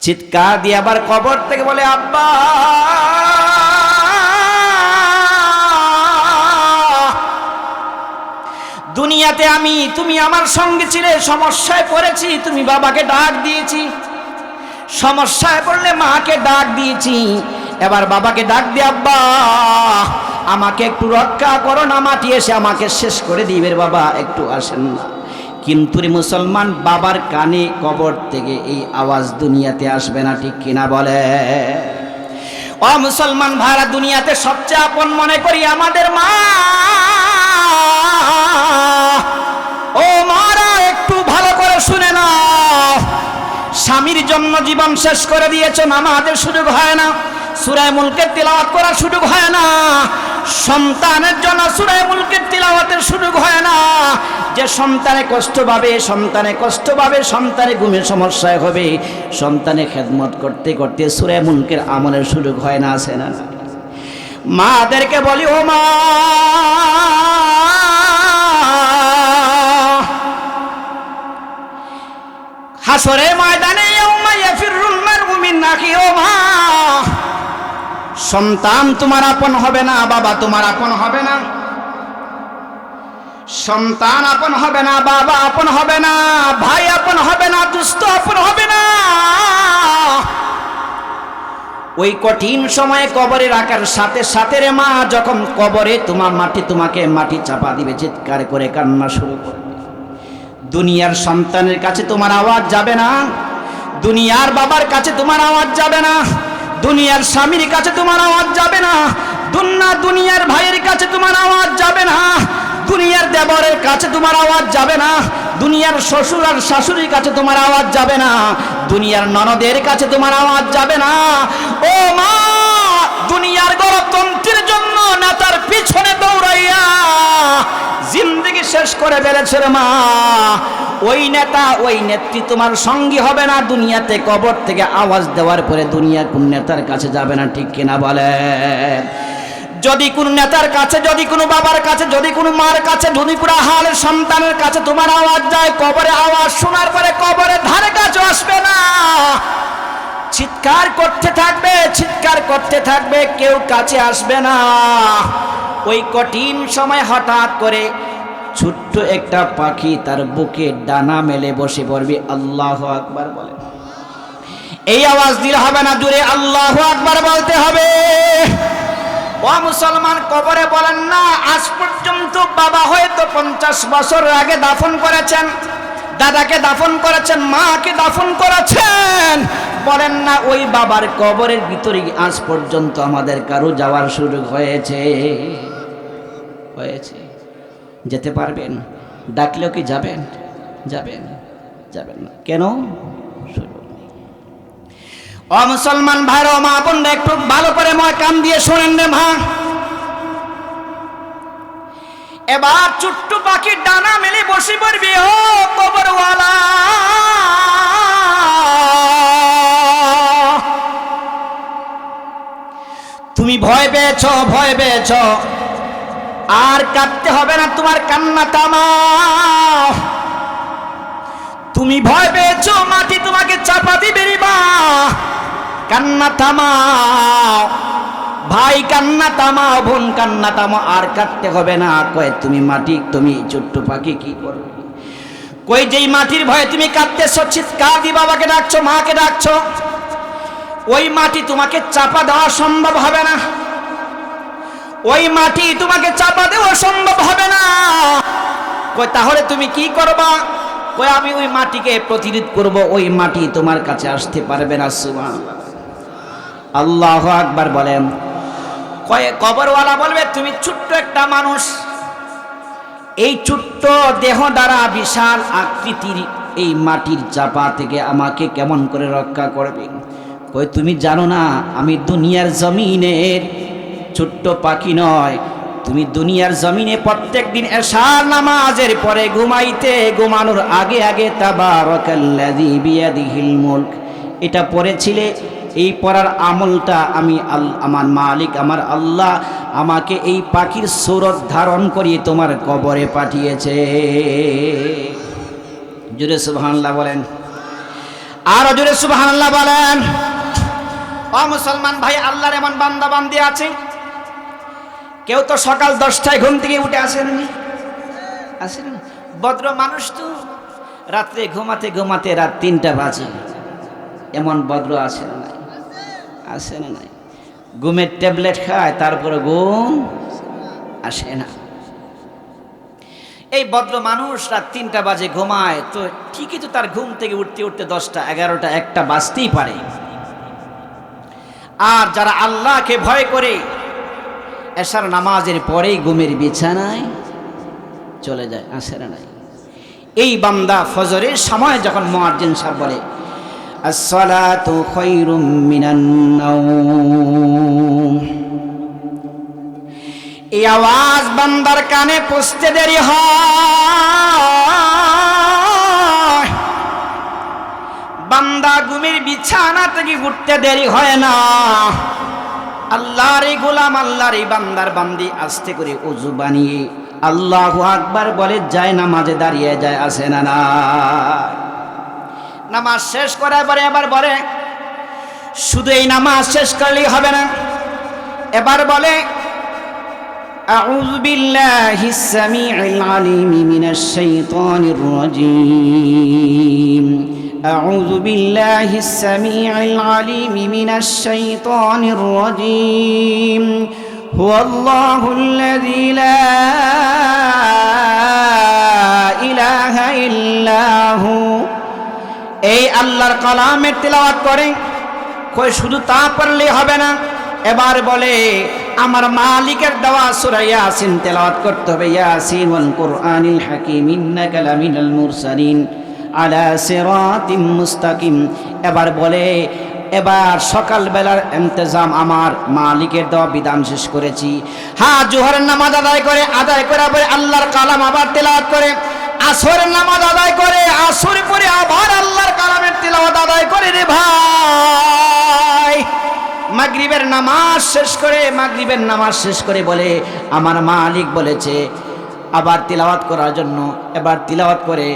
চিৎকার দিয়ে আবার কবর থেকে বলে, আব্বা! দুনিয়াতে আমি, তুমি আমার সঙ্গে ছিলে, সমস্যায় পড়েছি, তুমি বাবাকে ডাক দিয়েছি। সমস্যায় পড়লে মাকে ডাক দিয়েছি। এবার বাবাকে ডাক দিয়ে, আব্বা, আমাকে একটু রক্ষা করো না, মাটি এসে আমাকে শেষ করে দিবের বাবা, একটু আসেন না। কিন্তু মুসলমান, বাবার কানে কবর থেকে এই আওয়াজ দুনিয়াতে আসবে না, ঠিক কিনা বলে? ও মুসলমান ভাইরা, দুনিয়াতে সবচেয়ে আপন মনে করি আমাদের মা। ও মারা, একটু ভালো করে শুনে না স্বামীর জন্য জীবন শেষ করে দিয়েছ নামাজের সুযোগ হয় না। সুরায় মুলকের তিলাওয়াত করার সুযোগ হয় না। সন্তানের জন্য সুরায় মুলকের তিলাওয়াতের সুযোগ হয় না। যে সন্তানে কষ্ট পাবে, সন্তানে কষ্ট পাবে, সন্তানে ঘুমের সমস্যায় হবে, সন্তানে খেদমত করতে করতে সুরায় মুলকের আমলের সুযোগ হয় না, আসে না। মাদেরকে বলি, ও মা হাসরে ময়দানে, ইয়াউমা ইয়াফিরুল মারউ মিন আখি ও মা? সন্তান তোমার আপন হবে না, বাবা তোমার আপন হবে না। সন্তান আপন হবে না, বাবা আপন হবে না, ভাই আপন হবে না, দুস্থ আপন হবে না। ওই কঠিন সময়ে কবরে রাখার সাথে সাথে রে মা, যখন কবরে তোমার মাটি তোমাকে মাটি চাপা দিবে, চিৎকার করে কান্না শুরু করবে। দুনিয়ার সন্তানের কাছে তোমার আওয়াজ যাবে না, দুনিয়ার বাবার কাছে তোমার আওয়াজ যাবে না। দুনিয়ার স্বামীর কাছে তোমার আওয়াজ যাবে না। দুনিয়া দুনিয়ার ভাইয়ের কাছে তোমার আওয়াজ যাবে না। দুনিয়ার দেবরের কাছে তোমার আওয়াজ যাবে না। দুনিয়ার শ্বশুর আর শাশুড়ির কাছে তোমার আওয়াজ যাবে না। দুনিয়ার ননদের কাছে তোমার আওয়াজ যাবে না। ও মা! দুনিয়ার গণতন্ত্রের জন্য নেতার পিছনে দৌড়াইয়া জিন্দগি শেষ করে ফেলেছে মা। ওই নেতা, ওই নেত্রী তোমার সঙ্গী হবে না। দুনিয়াতে কবর থেকে আওয়াজ দেওয়ার পরে দুনিয়া কোন নেতার কাছে যাবে না, ঠিক কিনা বলে? যদি কোনো নেতার কাছে, যদি কোনো বাবার কাছে, যদি কোনো মার কাছে কোনো হালের সন্তানের কাছে তোমার আওয়াজ যায়, কবরে আওয়াজ শোনার পরে কবরে ধারে কাছে আসবে না। চিৎকার করতে থাকবে, চিৎকার করতে থাকবে, কেউ কাছে আসবে না। ওই কঠিন সময় হঠাৎ করে ছোট্ট একটা পাখি তার বুকে ডানা মেলে বসে পড়বে, আল্লাহ আকবার বলে। এই আওয়াজ দিলে হবে না দূরে আল্লাহ আকবার বলতে হবে। ও মুসলমান, কবরে বলেন না, আজ পর্যন্ত বাবা হয়তো পঞ্চাশ বছর আগে দাফন করেছেন, দাদাকে দাফন করেছেন, মাকে দাফন করেছেন বলেন না, ওই বাবার কবরের ভিতরে আজ পর্যন্ত আমাদের কারও যাওয়ার সুযোগ হয়েছে। হয়েছে। যেতে পারবেন, ডাকলেও কি যাবেন? যাবেন যাবেন না। কেন। ও মুসলমান ভাইরা ও মা বোনরা, একটু ভালো করে ময় কান দিয়ে শোনেন রে মা। এবার ছোট্ট পাখির ডানা মেলে বসে পড়বি, ও কবরওয়ালা। তুমি ভয় পেয়েছ ভয় পেয়েছ। আর কাঁদতে হবে না, তোমার কান্না তামা তুমি ভয় পেয়েছ, মাটি তোমাকে চাপা দিবে কান্না থামাও ভাই, কান্না থামাও বোন, কান্না তামা আর কাটতে হবে না, কয়, তুমি মাটি, তুমি ছোট্ট পাখি, কি করবে? কই যেই মাটির ভয়ে তুমি কাঁদতেছো, চিৎকার দি বাবাকে ডাকছো, মাকে ডাকছো। ওই মাটি তোমাকে চাপা দেওয়া সম্ভব হবে না। ওই মাটি তোমাকে চাপা দেওয়া সম্ভব হবে না। কই তাহলে তুমি কি করবা? কই আমি ওই মাটিকে প্রতিরোধ করব, ওই মাটি তোমার কাছে আসতে পারবে না সুবহান আল্লাহ আকবার বলেন। কয়ে, কবরওয়ালা বলবে, তুমি ছোট্ট একটা মানুষ। এই ছোট্ট দেহ দ্বারা বিশাল আকৃতির এই মাটির চাপা থেকে আমাকে কেমন করে রক্ষা করবে? কই, তুমি জানো না আমি দুনিয়ার জমিনের ছোট্ট পাখি নয়। তুমি দুনিয়ার জমিনে প্রত্যেক দিন এশার নামাজের পরে ঘুমাইতে ঘুমানোর আগে আগে মুলক। এটা পড়েছিলে, এই পড়ার আমলটা আমি আমার মালিক, আমার আল্লাহ আমাকে এই পাখির সুরত ধারণ করিয়ে তোমার কবরে পাঠিয়েছে। জুড়ে সুবহানাল্লাহ বলেন। আর জোরে সুবহানাল্লাহ বলেন। ও মুসলমান ভাই, আল্লাহর এমন বান্দা বান্দি আছে? কেউ তো সকাল দশটায় ঘুম থেকে উঠে আসেন? আসেন? ভদ্র মানুষ তো। রাত্রে ঘুমাতে ঘুমাতে রাত তিনটা বাজে। এমন ভদ্র আসে না নাই। আসে না নাই। ঘুমের ট্যাবলেট খায়, তারপরে ঘুম আসে না। এই ভদ্র মানুষ রাত তিনটা বাজে ঘুমায়, তো ঠিকই তো তার ঘুম থেকে উঠতে উঠতে দশটা, এগারোটা, একটা বাজতেই পারে। আর যারা আল্লাহকে ভয় করে এসার নামাজের পরেই ঘুমের বিছানায় চলে যায় আসে না নাই। এই বান্দা ফজরের সময় যখন মোয়াজ্জিন সাহেব বলে এই আওয়াজ বান্দার কানে পৌঁছতে দেরি হয়। বান্দা ঘুমের বিছানা থেকে উঠতে দেরি হয় না আল্লাহর এই গোলাম আল্লাহর এই বান্দার বান্দি আস্তে করে উজু বানিয়ে আল্লাহ আকবার বলে যায় নামাজে দাঁড়িয়ে যায় আসে না না নামাজ শেষ করার পরে এবার বলে শুধু এই নামাজ শেষ করলেই হবে না এবার বলে أعوذ بالله السميع العليم من الشيطان الرجيم أعوذ بالله السميع العليم من الشيطان الرجيم هو الله الذي لا إله إلا هو এই আল্লাহর কালামের তেলাওয়াত করে কই শুধু তা পারলে হবে না এবার বলে আমার মালিকের দেওয়া সূরা ইয়াসিন তেলাওয়াত করতে হবে ইয়াসিন ওয়াল কুরআনিল হাকীম ইন্নাকা লামিনাল মুরসালিন আলা সিরাতিম মুস্তাকিম। এবার বলে, এবার সকালবেলার ইন্তজাম আমার মালিকের দেওয়া বিধান শেষ করেছি। হ্যাঁ জোহরের নামাজ আদায় করে, আদায় করার পরে আল্লাহর কালাম আবার তেলাওয়াত করে, আসরের নামাজ আদায় করে, আসর পরে আবার আল্লাহর কালামের তেলাওয়াত আদায় করে রে ভাই। মাগরিবের নামাজ শেষ করে, মাগরিবের নামাজ শেষ করে বলে, আমার মালিক বলেছে, আবার তিলাওয়াত করার জন্য, এবার তিলাওয়াত করে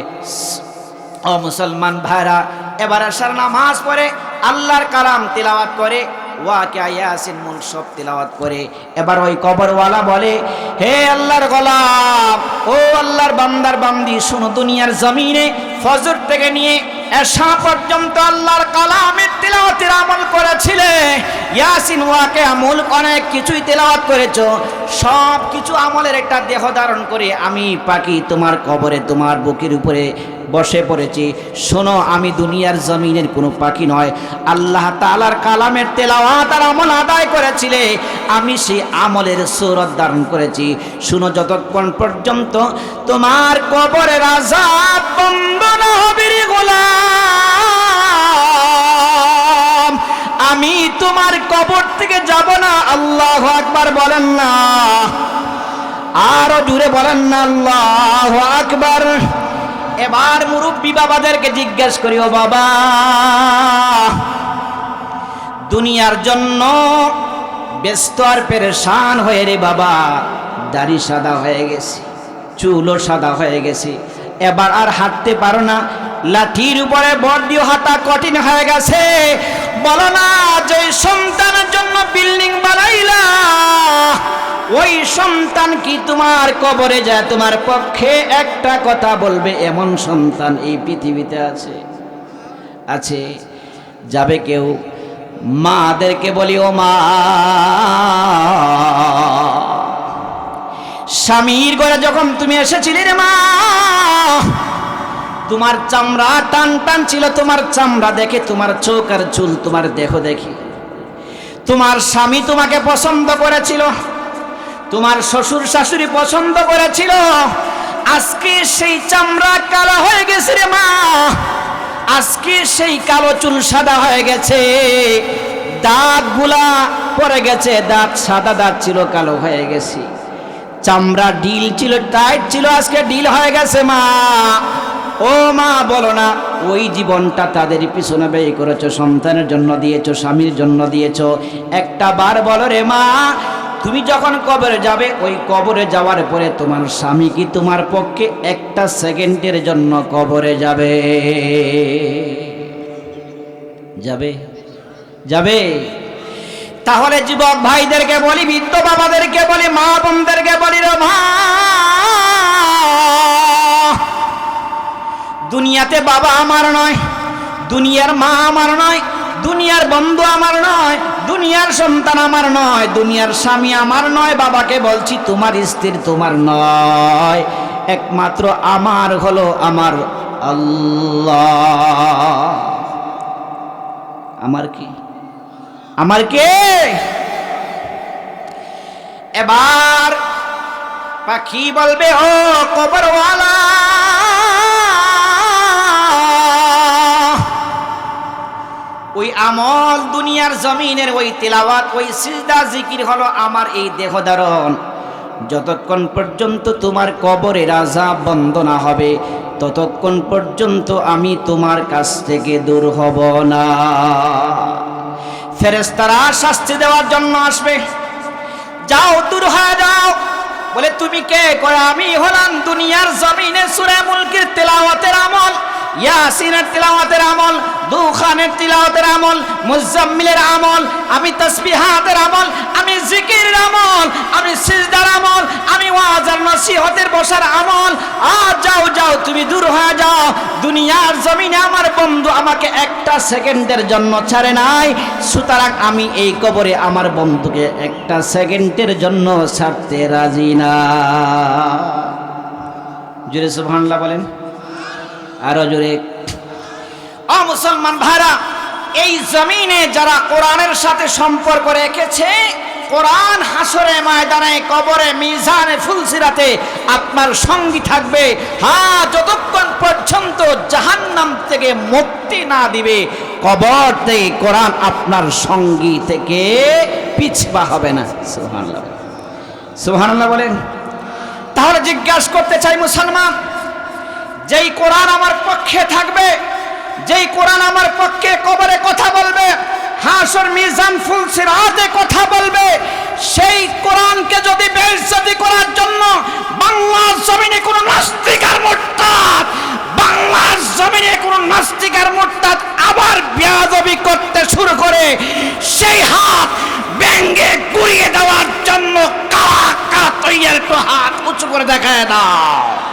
ও মুসলমান ভাইরা, এবার আসার নামাজ পড়ে, আল্লাহর কালাম তিলাওয়াত করে ওয়াকে ইয়াসিন মুল সব তিলাওয়াত করে। এবার ওই কবরওয়ালা বলে, হে আল্লাহর গোলাম, ও আল্লাহর বান্দার বান্দি, শুনো দুনিয়ার জমিনে ফজর থেকে নিয়ে এসা পর্যন্ত আল্লাহর কালামের তিলাওয়াতের আমল করেছিলে। ইয়াসিন ওয়াকে আমল অনেক কিছুই তেলাওয়াত করেছ। সব কিছু আমলের একটা দেহ ধারণ করে আমি পাখি তোমার কবরে, তোমার বুকের উপরে বসে পড়েছি। শোনো, আমি দুনিয়ার জমিনের কোনো পাখি নয়। আল্লাহ তালার কালামের তেলাওয়াত আর আমল আদায় করেছিলে। আমি সেই আমলের সৌরত ধারণ করেছি। শুনো, যতক্ষণ পর্যন্ত তোমার কবরের আজাদ বন্ধ না হবে রে গোলাম। আমি তোমার কবর থেকে যাব না, আল্লাহ আকবার বলেন না। আরও জুড়ে বলেন না, আল্লাহ আকবার। এবার মুরব্বী বাবাদেরকে জিজ্ঞেস করি, ও বাবা, দুনিয়ার জন্য ব্যস্ত আর পেরেশান হয়ে রে বাবা, দাড়ি সাদা হয়ে গেছে, চুলও সাদা হয়ে গেছে এবার আর হাঁটতে পারো না। লাঠির উপরে বর্দিও হাঁটা কঠিন হয়ে গেছে। বলো না, যে সন্তানের জন্য বিল্ডিং বানাইলা, ওই সন্তান কি তোমার কবরে যায়? তোমার পক্ষে একটা কথা বলবে, এমন সন্তান এই পৃথিবীতে আছে। আছে, যাবে কেউ। মাদেরকে বলি ও মা স্বামীর ঘরে যখন তুমি এসেছিলে রে মা, তোমার চামড়া টান টান ছিল, তোমার চামড়া দেখে তোমার চোখ আর চুল তোমার দেহ দেখি। তোমার স্বামী তোমাকে পছন্দ করেছিল, তোমার শ্বশুর শাশুড়ি পছন্দ করেছিল, আজকে সেই চামড়া কালো হয়ে গেছে রে মা, আজকে সেই কালো চুল সাদা হয়ে গেছে দাঁতগুলা পড়ে গেছে, দাঁত সাদা, দাঁত ছিল কালো হয়ে গেছে। চামড়া ডিল ছিল টাইট ছিল, আজকে ডিল হয়ে গেছে, মা। ও মা, বলো না, ওই জীবনটা তাদের পিছনে ব্যয় করেছ, সন্তানের জন্য দিয়েছ, স্বামীর জন্য দিয়েছ। একটা বার বলো রে মা, তুমি যখন কবরে যাবে, ওই কবরে যাওয়ার পরে তোমার স্বামী কি তোমার পক্ষে একটা সেকেন্ডের জন্য কবরে যাবে? যাবে? যাবে? তাহলে যুবক ভাইদেরকে বলি, বৃদ্ধ বাবাদেরকে বলি, মা বোনদেরকে বলি, রে দুনিয়াতে বাবা আমার নয়, দুনিয়ার মা আমার নয়, দুনিয়ার বন্ধু আমার নয়, দুনিয়ার সন্তান আমার নয়, দুনিয়ার স্বামী আমার নয়, বাবাকে বলছি, তোমার স্ত্রী তোমার নয়, একমাত্র আমার হলো আমার আল্লাহ। আমার কি? আমার কে? এবার পাখি বলবে, ও কবরওয়ালা! ওই আমল দুনিয়ার জমিনের ওই তেলাওয়াত, ওই সিজদা, জিকির হলো আমার এই দেহ ধারণ। যতক্ষণ পর্যন্ত তোমার কবরে রাজা বন্ধ না হবে, ততক্ষণ পর্যন্ত আমি তোমার কাছ থেকে দূর হব না। ফেরেস্তারা শাস্তি দেওয়ার জন্য আসবে। যাও, দূর হয়ে যাও। বলে, তুমি কে? কয়, আমি হলাম দুনিয়ার জমিনে সুরে মুলকির তেলাওয়াতের আমল। ইয়াসিনের তিলাওয়াতের আমল, দুখানের তিলাওয়াতের আমল, মুজাম্মিলের আমল, আমি তসবিহাতের আমল, আমি জিকিরের আমল, আমি সিজদার আমল, আমি ওয়াজার নসিহতের বসার আমল। আর যাও যাও, তুমি দূর হয়ে যাও। দুনিয়ার জমিনে আমার বন্ধু আমাকে একটা সেকেন্ডের জন্য ছাড়ে নাই। সুতরাং আমি এই কবরে আমার বন্ধুকে একটা সেকেন্ডের জন্য ছাড়তে রাজি না। জুড়ে সুবহানাল্লাহ বলেন। আরও জোরে। অ মুসলমান ভাইরা, এই জমিনে যারা কোরআনের সাথে সম্পর্ক রেখেছে, কোরআন হাসরে ময়দানে, কবরে মিজানে ফুলসিরাতে আপনার সঙ্গী থাকবে। হ্যাঁ যতক্ষণ পর্যন্ত জাহান্নাম থেকে মুক্তি না দিবে, কবর থেকে কোরআন আপনার সঙ্গী থেকে পিছপা হবে না। সুবহানাল্লাহ। সুবহানাল্লাহ বলেন। তাহলে জিজ্ঞাসা করতে চাই মুসলমান যেই কোরআন আমার পক্ষে থাকবে, যেই কোরআন আমার পক্ষে কবরে কথা বলবে, হাসর মিজান ফুল সিরাতে কথা বলবে, সেই কোরআনকে যদি বেইজ্জতি করার জন্য বাংলার জমিনে কোনো নাস্তিক আর মোরতাদ, বাংলার জমিনে কোনো নাস্তিক আর মোরতাদ আবার বেয়াদবি করতে শুরু করে, সেই হাত ব্যঙ্গে গুড়িয়ে দেওয়ার জন্য কারা কারা তৈরি একটু হাত উঁচু করে দেখায় দাও।